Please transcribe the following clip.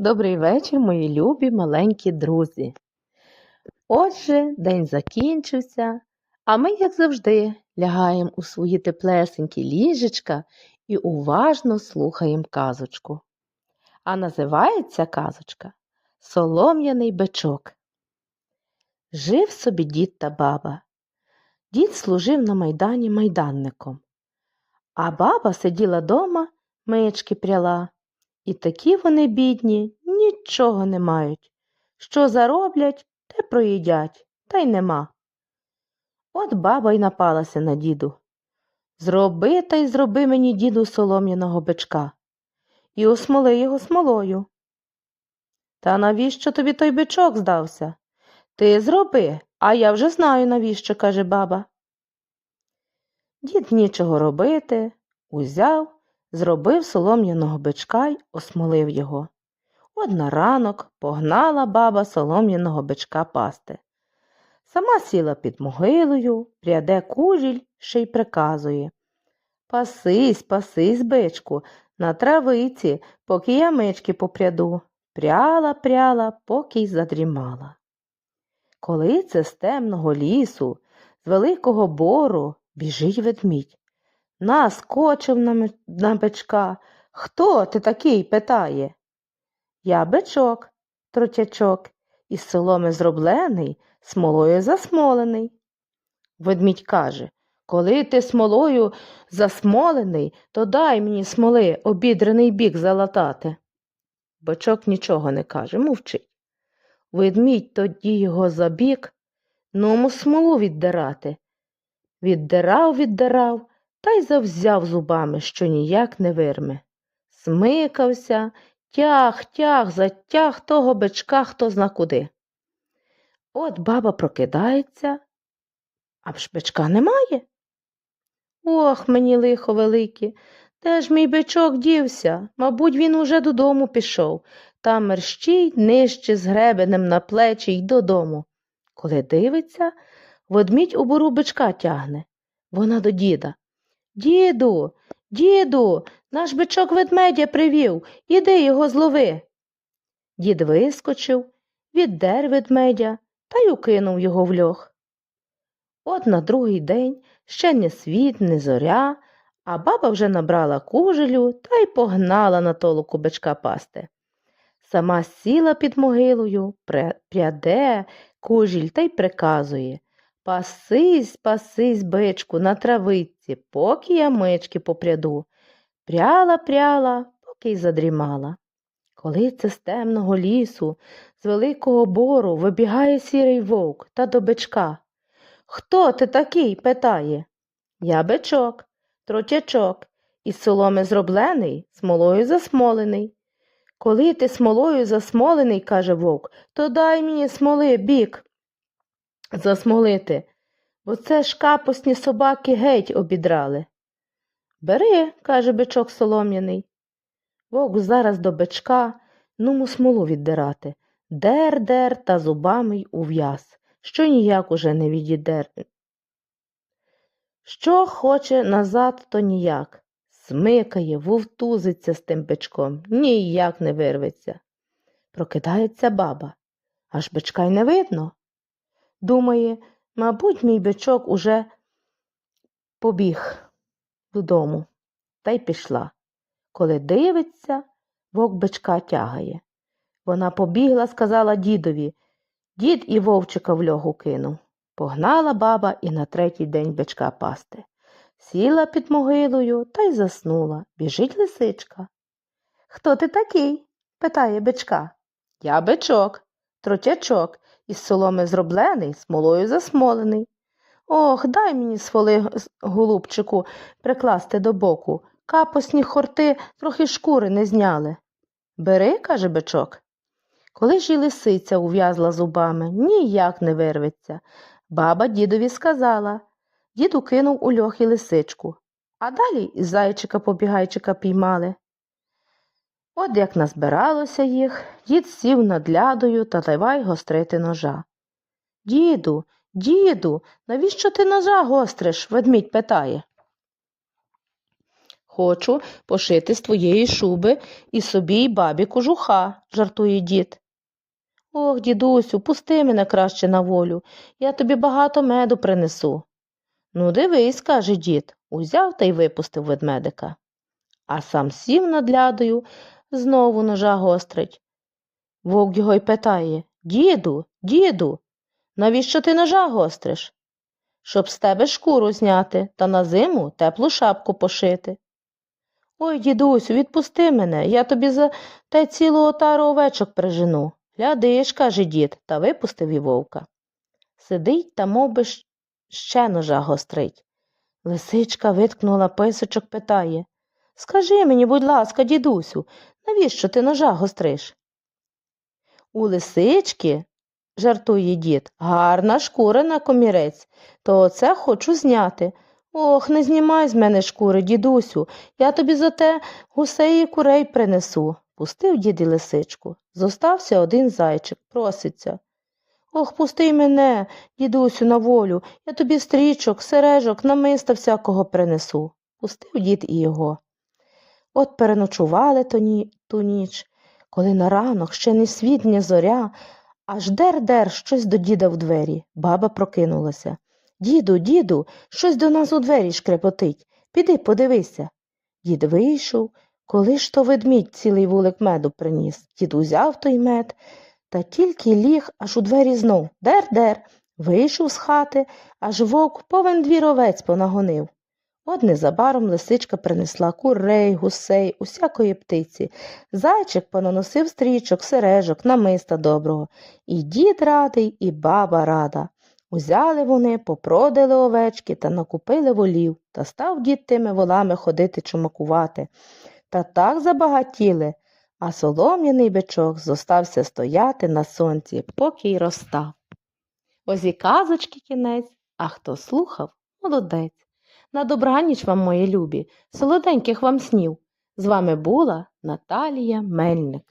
Добрий вечір, мої любі маленькі друзі. Отже, день закінчився, а ми, як завжди, лягаємо у свої теплесенькі ліжечка і уважно слухаємо казочку. А називається казочка Солом'яний бичок. Жив собі дід та баба. Дід служив на майдані майданником, а баба сиділа дома, мички пряла. І такі вони бідні, нічого не мають. Що зароблять, те проїдять, та й нема. От баба й напалася на діду. Зроби та й зроби мені, діду, солом'яного бичка, і осмоли його смолою. Та навіщо тобі той бичок здався? Ти зроби, а я вже знаю, навіщо, каже баба. Дід нічого робити, узяв зробив солом'яного бичка й осмолив його. От на ранок погнала баба солом'яного бичка пасти. Сама сіла під могилою, пряде кужіль, ще й приказує Пасись, пасись, бичку, на травиці, поки я мички попряду. Пряла, пряла, поки й задрімала. Коли це з темного лісу, з великого бору біжить ведмідь. Наскочив на, на бичка. Хто ти такий? питає. Я бичок, тротячок, із соломи зроблений, смолою засмолений. Ведмідь каже, коли ти смолою засмолений, то дай мені смоли обідрений бік залатати. Бичок нічого не каже, мовчить. Ведмідь тоді його за бік, ну му смолу віддирати. Віддирав, віддирав, та й завзяв зубами, що ніяк не вирме. Смикався, тяг, тяг, затяг того бичка хто зна куди. От баба прокидається, а ж бичка немає. Ох, мені лихо велике, де ж мій бичок дівся? Мабуть, він уже додому пішов, та мерщій нижче з гребенем на плечі й додому. Коли дивиться, ведмідь у бору бичка тягне. Вона до діда. Діду, діду, наш бичок ведмедя привів, іди його злови. Дід вискочив, віддер ведмедя та й укинув його в льох. От на другий день ще не світ, не зоря, а баба вже набрала кужелю та й погнала на толоку бичка пасти. Сама сіла під могилою, пряде кужіль та й приказує Пасись, пасись, бичку, на травиці, поки я мички попряду. Пряла, пряла, поки й задрімала. Коли це з темного лісу, з великого бору вибігає сірий вовк та до бичка. Хто ти такий? питає. Я бичок, тротячок, із соломи зроблений, смолою засмолений. Коли ти смолою засмолений, каже вовк, то дай мені смоли бік засмолити, бо це ж капусні собаки геть обідрали. Бери, каже бичок солом'яний. Вовк зараз до бичка, ну му смолу віддирати. Дер, дер та зубами й ув'яз, що ніяк уже не відідер. Що хоче назад, то ніяк. Смикає, вовтузиться з тим бичком, ніяк не вирветься. Прокидається баба, аж бичка й не видно. Думає, мабуть, мій бичок уже побіг додому та й пішла. Коли дивиться, вовк бичка тягає. Вона побігла, сказала дідові. Дід і вовчика в льогу кинув. Погнала баба і на третій день бичка пасти. Сіла під могилою та й заснула. Біжить лисичка. Хто ти такий? питає бичка. Я бичок, тротячок, із соломи зроблений, смолою засмолений. Ох, дай мені своли, голубчику, прикласти до боку. Капосні хорти трохи шкури не зняли. Бери, каже бичок. Коли ж і лисиця ув'язла зубами, ніяк не вирветься. Баба дідові сказала. Дід укинув у льох і лисичку, а далі зайчика побігайчика піймали. От як назбиралося їх, дід сів над лядою та давай гострити ножа. Діду, діду, навіщо ти ножа гостриш? ведмідь питає. Хочу пошити з твоєї шуби і собі й бабі кожуха, жартує дід. Ох, дідусю, пусти мене краще на волю, я тобі багато меду принесу. Ну, дивись, каже дід, узяв та й випустив ведмедика. А сам сів над лядою, знову ножа гострить. Вовк його й питає Діду, діду, навіщо ти ножа гостриш? Щоб з тебе шкуру зняти та на зиму теплу шапку пошити. Ой, дідусю, відпусти мене, я тобі за те цілу отару овечок прижену. Глядиш, каже дід, та випустив і вовка. Сидить та мов би, ще ножа гострить. Лисичка виткнула писочок, питає Скажи мені, будь ласка, дідусю, навіщо ти ножа гостриш? У лисички, жартує дід, гарна шкура на комірець, то оце хочу зняти. Ох, не знімай з мене шкури, дідусю, я тобі за те гусей і курей принесу. Пустив дід і лисичку. Зостався один зайчик, проситься. Ох, пусти мене, дідусю, на волю, я тобі стрічок, сережок, намиста всякого принесу. Пустив дід і його. От переночували то ту ніч, коли на ранок ще не світ, ні зоря, аж дер-дер щось до діда в двері. Баба прокинулася. Діду, діду, щось до нас у двері шкрепотить. Піди, подивися. Дід вийшов, коли ж то ведмідь цілий вулик меду приніс. Дід узяв той мед, та тільки ліг, аж у двері знов дер-дер. Вийшов з хати, аж вовк повен двір овець понагонив. От незабаром лисичка принесла курей, гусей, усякої птиці. Зайчик понаносив стрічок, сережок, намиста доброго. І дід радий, і баба рада. Узяли вони, попродали овечки та накупили волів, та став дід тими волами ходити чумакувати. Та так забагатіли, а солом'яний бичок зостався стояти на сонці, поки й розстав. Ось і казочки кінець, а хто слухав, молодець. На добраніч вам, мої любі, солоденьких вам снів. З вами була Наталія Мельник.